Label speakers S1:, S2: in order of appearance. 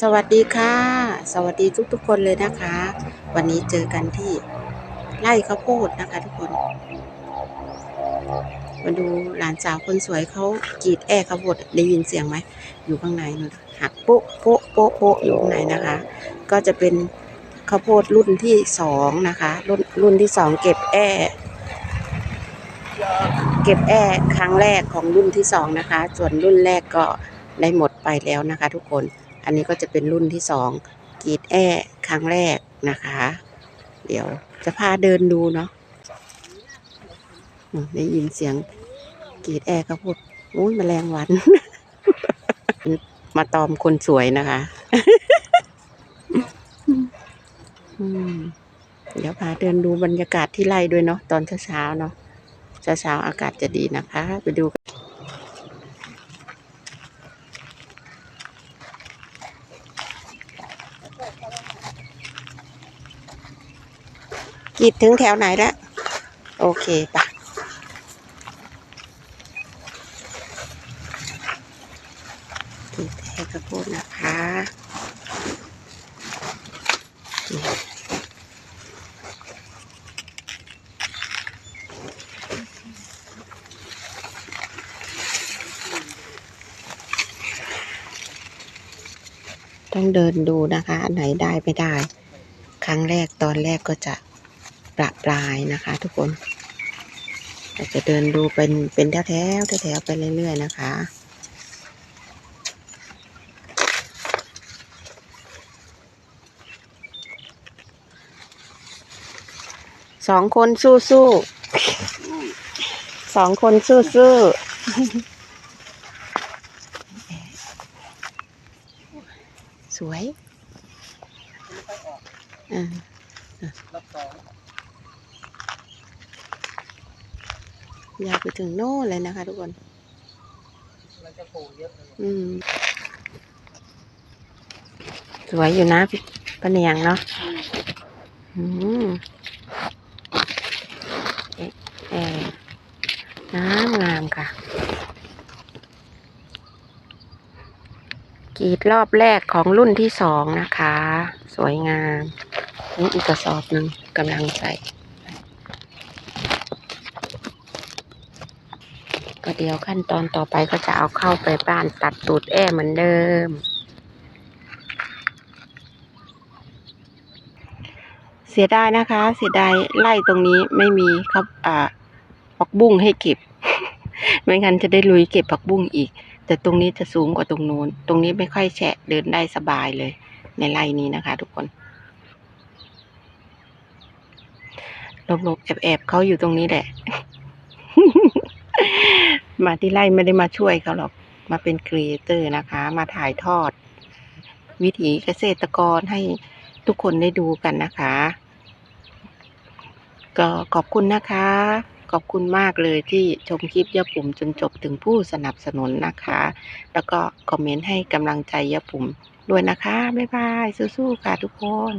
S1: สวัสดีค่ะ สวัสดีทุกๆคนเลยนะคะ วันนี้เจอกันที่ไร่ข้าวโพดนะคะ ทุกคน มาดูหลานสาวคนสวยเขากรีดแอข้าวโพดได้ยินเสียงไหม อยู่ข้างในนู่นหักโป๊ะโป๊ะโป๊ะโป๊ะอยู่ข้างในนะคะ ก็จะเป็นข้าวโพดรุ่นที่สองนะคะ รุ่นรุ่นที่สองเก็บแอเก็บแอครั้งแรกของรุ่นที่สองนะคะ ส่วนรุ่นแรกก็ได้หมดไปแล้วนะคะ ทุกคน อันนี้ก็จะเป็นรุ่นที่สองกีดแอ้ครั้งแรกนะคะ เดี๋ยวจะพาเดินดูเนาะได้ยินเสียงกีดแอร์เขาพูดอุ้ยแมลงวัน มาตอมคนสวยนะคะ เดี๋ยวพาเดินดูบรรยากาศที่ไร่ด้วยเนาะตอนเช้าๆเนาะเช้าๆอากาศจะดีนะคะ ไปดู กีดถึงแถวไหนแล้ว โอเคปะกีดให้กระโพดนะคะต้องเดินดูนะคะ อันไหนได้ไม่ได้ ครั้งแรกตอนแรกก็จะ ประปรายนะคะ ทุกคนเราจะเดินดูเป็นเป็นแถวแถวๆแถวๆไปเรื่อยๆนะคะสองคนสู้สู้ๆสองคนสู้สู้ๆสวยอ่า
S2: รับสอง
S1: ยาวไปถึงโน่นเลยนะคะ ทุกคน
S2: อื
S1: มสวยอยู่นะพี่ปะเนียงเนาะอืมเอ๊ะเอ๊ะงามงามค่ะ กีดรอบแรกของรุ่นที่สองนะคะ สวยงาม นี่อีกกระสอบหนึ่งกำลังใส่ เดี๋ยวขั้นตอนต่อไปก็จะเอาเข้าไปบ้านตัดตูดแอ้เหมือนเดิม เสียดายนะคะ เสียดายไล่ตรงนี้ไม่มีครับอ่าผักบุ้งให้เก็บ ไม่งั้นจะได้ลุยเก็บผักบุ้งอีก แต่ตรงนี้จะสูงกว่าตรงนู้น ตรงนี้ไม่ค่อยแฉะเดินได้สบายเลย ในไร่นี้นะคะ ทุกคนหลบๆแอบๆเขาอยู่ตรงนี้แหละ มาที่ไร่ไม่ได้มาช่วยเขาหรอก มาเป็นครีเอเตอร์นะคะ มาถ่ายทอด วิถีเกษตรกรให้ทุกคนได้ดูกันนะคะ ก็ขอบคุณนะคะ ขอบคุณมากเลยที่ชมคลิปยะปุ่มจนจบถึงผู้สนับสนุนนะคะ แล้วก็คอมเมนต์ให้กำลังใจยะปุ่มด้วยนะคะ บ๊ายบาย สู้ๆค่ะทุกคน